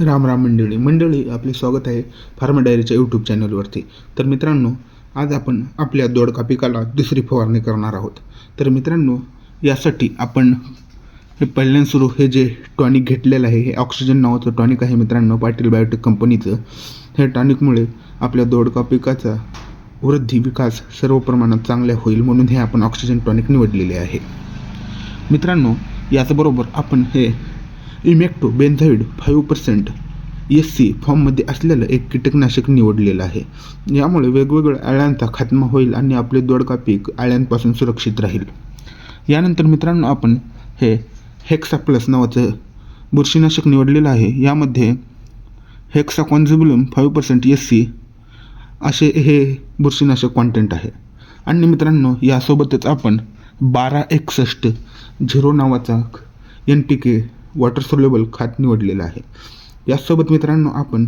राम राम मंडळी. मंडळी आपले स्वागत आहे फार्मा डायरीच्या यूट्यूब चॅनलवरती. तर मित्रांनो आज आपण आपल्या दोडका पिकाला दुसरी फवारणी करणार आहोत. तर मित्रांनो यासाठी आपण हे पहिल्यांदा सुरू हे जे टॉनिक घेतलेलं आहे हे ऑक्सिजन नावाचं टॉनिक आहे मित्रांनो पाटील बायोटेक कंपनीचं. हे टॉनिकमुळे आपल्या दोडका पिकाचा वृद्धी विकास सर्व प्रमाणात चांगल्या होईल म्हणून हे आपण ऑक्सिजन टॉनिक निवडलेले आहे. मित्रांनो याचबरोबर आपण हे emamectin benzoate five percent S C फॉर्ममध्ये असलेलं एक कीटकनाशक निवडलेलं आहे. यामुळे वेगवेगळ्या अळ्यांचा खात्मा होईल आणि आपले दोडका पीक अळ्यांपासून सुरक्षित राहील. यानंतर मित्रांनो आपण हे हेक्सा प्लस नावाचं बुरशीनाशक निवडलेलं आहे. यामध्ये hexaconazole five percent S C असे हे बुरशीनाशक कॉन्टेंट आहे. आणि मित्रांनो यासोबतच आपण बारा एकसष्ट झिरो नावाचा N P K water soluble खात निवडलेलं आहे. यासोबत मित्रांनो आपण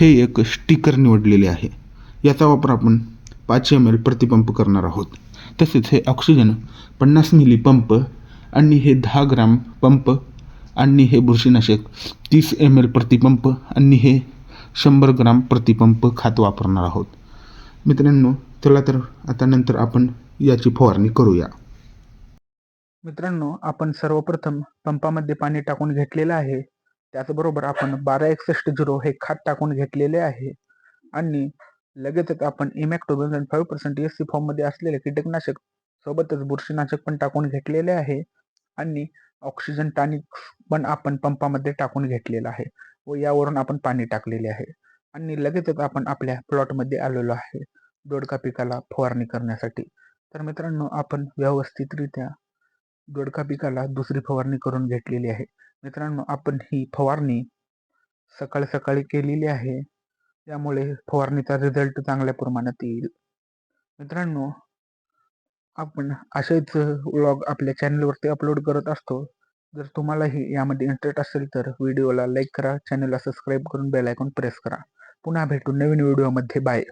हे एक स्टिकर निवडलेले आहे. याचा वापर आपण पाच एम एल प्रतिपंप करणार आहोत. तसेच हे ऑक्सिजन पन्नास मिली पंप आणि हे दहा ग्राम पंप आणि हे बुरशीनाशक तीस एम एल प्रतिपंप आणि हे शंभर ग्राम प्रतिपंप खात वापरणार आहोत. मित्रांनो चला तर आता नंतर आपण याची फवारणी करूया. मित्रांनो आपण सर्वप्रथम पंपामध्ये पाणी टाकून घेतलेलं आहे. त्याचबरोबर आपण बारा एकसष्ट झिरो हे खात टाकून घेतलेले आहे. आणि लगेचच आपण इमॅक्टोबेन फाईव्ह पर्सेंट एस सी फॉर्ममध्ये असलेले कीटकनाशक सोबतच बुरशीनाशक पण टाकून घेतलेले आहे. आणि ऑक्सिजन टॉनिक पण आपण पंपामध्ये टाकून घेतलेलं आहे व यावरून आपण पाणी टाकलेले आहे. आणि लगेचच आपण आपल्या प्लॉटमध्ये आलेलो आहे. दोडका पिकाला फवारणी करण्यासाठी. तर मित्रांनो आपण व्यवस्थितरित्या दोडका पिकाला दुसरी फवारणी करून घेतलेली आहे. मित्रांनो आपण ही फवारणी सकाळी सकाळी केलेली आहे. त्यामुळे फवारणीचा रिझल्ट चांगल्या प्रमाणात येईल. मित्रांनो आपण असेच व्लॉग आपल्या चॅनलवरती अपलोड करत असतो. जर तुम्हालाही यामध्ये इंटरेस्ट असेल तर व्हिडिओला लाईक करा. चॅनलला सबस्क्राईब करून बेल आयकॉन प्रेस करा. पुन्हा भेटू नवीन व्हिडिओमध्ये बाय